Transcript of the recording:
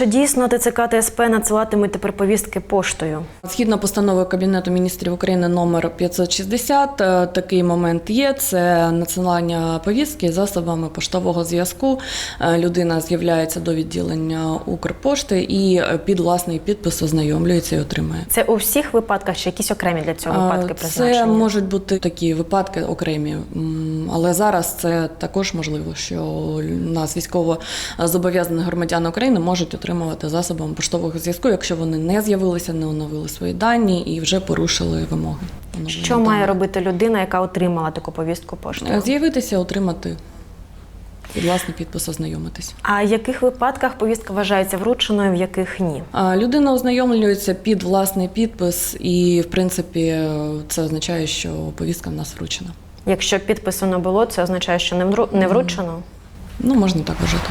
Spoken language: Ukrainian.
чи дійсно ТЦК та СП надсилатимуть тепер повістки поштою? Згідно постанови Кабінету міністрів України номер 560, е, такий момент є. Це надсилання повістки засобами поштового зв'язку. Е, Людина з'являється до відділення Укрпошти і е, під власний підпис ознайомлюється і отримує. Це у всіх випадках чи якісь окремі для цього випадки призначені? Це можуть бути такі випадки окремі, але зараз це також можливо, що у нас військово зобов'язані громадяни України можуть отримувати засобами поштового зв'язку, якщо вони не з'явилися, не оновили свої дані і вже порушили вимоги. Що має робити людина, яка отримала таку повістку поштою? Е, З'явитися, отримати під власний підпис, ознайомитись. А в яких випадках повістка вважається врученою, в яких ні? А, Людина ознайомлюється під власний підпис, і в принципі це означає, що повістка в нас вручена. Якщо підпису не було, це означає, що не вручено. Ну можна так вважати.